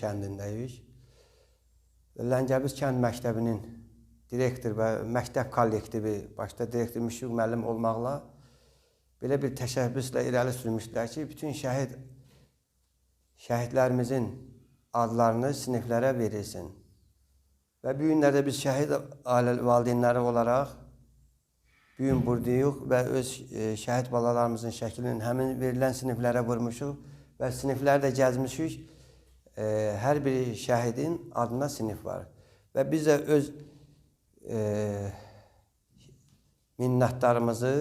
kəndindəyik. Ləngəbiz kənd məktəbinin direktor və məktəb kollektivi, başda direktor Müşfiq müəllim olmaqla belə bir təşəbbüslə irəli sürmüşdülər ki, bütün şəhid şəhidlərimizin adlarını siniflərə verilsin. Və bu günlərdə biz şəhid ailə valideynləri olaraq bu gün buradayıq və öz e, şəhid balalarımızın şəklinin həmin verilən siniflərə vurmuşuq və siniflərdə gəzmişik. E, hər bir şəhidin adına sinif var. Və biz də öz e, minnətdarımızı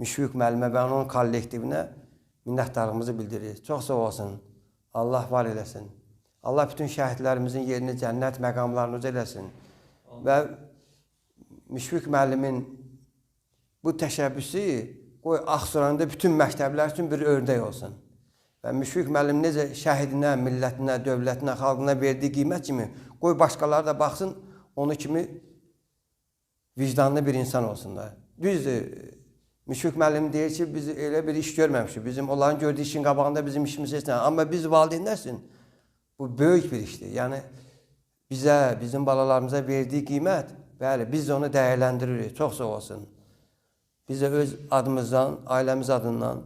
Müşfiq müəllimə və onun kollektivinə minnətdarlığımızı bildiririk. Çox sağ olsun. Allah var eləsin. Allah bütün şəhidlərimizin yerini cənnət məqamlarını uca eləsin. Və Müşfiq müəllimin bu təşəbbüsü qoy Ağsuranda bütün məktəblər üçün bir örnək olsun. Və Müşfiq müəllim necə şəhidinə, millətinə, dövlətinə, xalqına verdiyi qiymət kimi qoy başqaları da baxsın, onu kimi vicdanlı bir insan olsunlar. Düzdür, Müşfiq müəllim deyir ki, biz elə bir iş görməmişik. Bizim onların gördüyü işin qabağında bizim işimiz heç nə. Amma biz valideynlər bu böyük bir işdir. Yəni bizə, bizim balalarımıza verdiyi qiymət, bəli, biz onu dəyərləndiririk. Çox sağ olsun. Bizə öz adımızdan, ailəmiz adından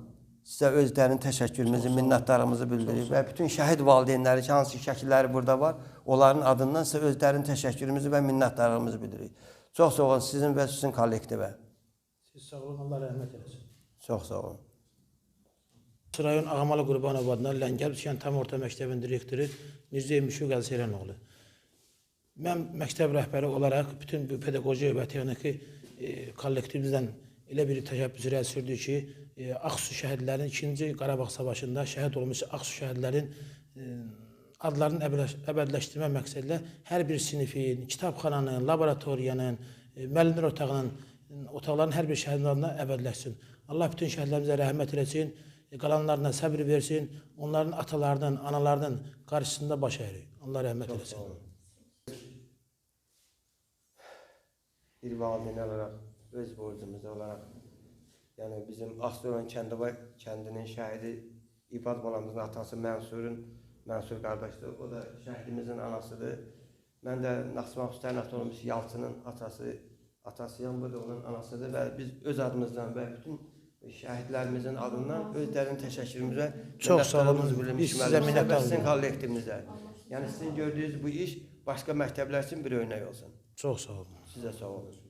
sizə öz dərin təşəkkürümüzü, minnətdarlığımızı bildiririk və bütün şəhid valideynləri ki, hansı şəkilləri burada var, onların adından sizə öz dərin təşəkkürümüzü və minnətdarlığımızı bildiririk. Çox sağ olun sizin və sizin kollektivə. Siz sağ olun, Allah rəhmət eləsin. Çox sağ olun. Rayon Ağamalı Qurbanov adına Ləngəl Şən Tam Orta Məktəbin direktoru Mirzə Müşfiq Əlseyrənoğlu. Mən məktəb rəhbəri olaraq bütün bu pedaqoji və texniki e, kollektivimizdən elə bir təşəbbüs irəli ki, e, Ağsu şəhidlərinin 2-ci Qarabağ savaşında şəhid olmuş Ağsu şəhidlərin e, adlarını əbədiləş- əbədiləşdirmə məqsədilə hər bir sinifin, kitabxananın, laboratoriyanın, e, müəllimlər otağının, otaqların hər bir şəhidin adına əbədiləşsin. Allah bütün şəhidlərimizə rəhmət eləsin, e, qalanlarına səbr versin, onların atalarının, analarının qarşısında baş əyir. Allah rəhmət eləsin. Bir valideyn olaraq, öz borcumuz olaraq, yəni bizim Ağsuran Kəndəbay kəndinin şəhidi İbad balamızın atası Mənsurun, Mənsur qardaşdır. O da şəhidimizin anasıdır. Mən də Naxçıvan Hüseyn olmuş Yalçının atası, atasıyam, bu da onun anasıdır və biz öz adımızdan və bütün şəhidlərimizin adından öz dərin təşəkkürümüzə Çox sağ olun. Biz sizə minnətdarıq. Sizin kollektivimizə. Yəni sizin gördüyünüz bu iş başqa məktəblər üçün bir örnək olsun. Çox sağ olun. Sizə sağ olun.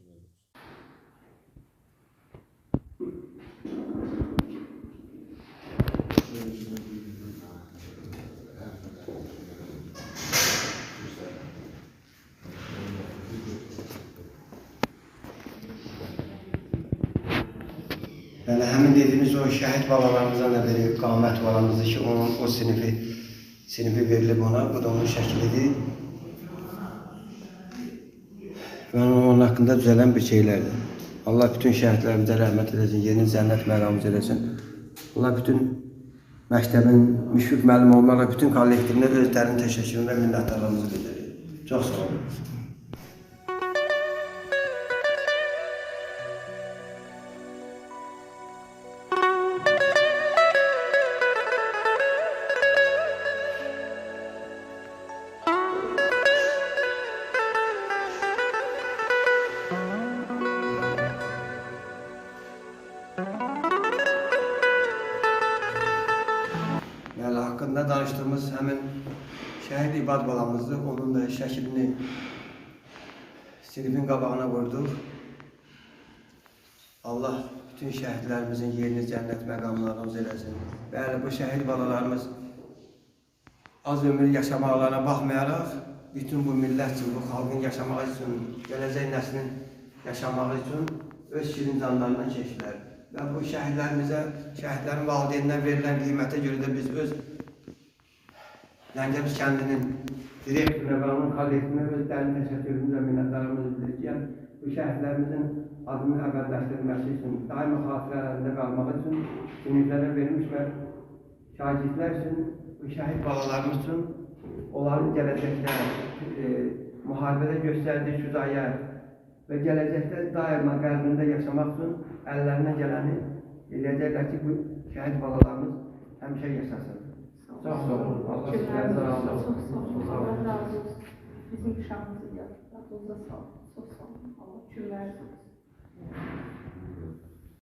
Yəni həmin dediyimiz o şəhid balalarımızdan da biri qamət balamızdır ki, onun o sinifi sinifi verilib ona. Bu da onun şəklidir. Və onun haqqında düzələn bir şeylərdir. Allah bütün şəhidlərimizə rəhmət eləsin, yeni cənnət məqamımız eləsin. Allah bütün məktəbin müşfiq müəllim olmaqla bütün kollektivinə öz dərin təşəkkürünü və minnətdarlığımızı bildiririk. Çox sağ olun. Yəni haqqında danışdığımız həmin şəhid İbad balamızdır. Onun da şəklini sinifin qabağına vurduq. Allah bütün şəhidlərimizin yerini cənnət məqamlarımız eləsin. Bəli, bu şəhid balalarımız az ömür yaşamaqlarına baxmayaraq, bütün bu millət üçün, bu xalqın yaşamağı üçün, gələcək nəslin yaşamağı üçün öz şirin canlarından keçdilər. Və bu şəhidlərimizə, şəhidlərin valideyninə verilən qiymətə görə də biz öz Ləngəbiz kəndinin direktoruna və onun kollektivinə öz dərin minnətdarlığımızı bildiririk. Yəni, bu şəhidlərimizin adını əbədiləşdirilməsi üçün, daima xatirələrində qalmaq üçün siniflərə verilmiş və şagirdlər üçün, bu şəhid balalarımız üçün onların gələcəkdə e, müharibədə göstərdiyi şücaət və gələcəkdə daima qəlbində yaşamaq üçün əllərindən gələni eləyəcəklər ki, bu şəhid balalarımız həmişə yaşasın. Çox sağ olun. Allah sizlərdən razı olsun. Çok sağ olun. Razı olsun. Bizim uşağımızı yaptı. Çok da sağ olun. Çok sağ olun. Allah cümlemizi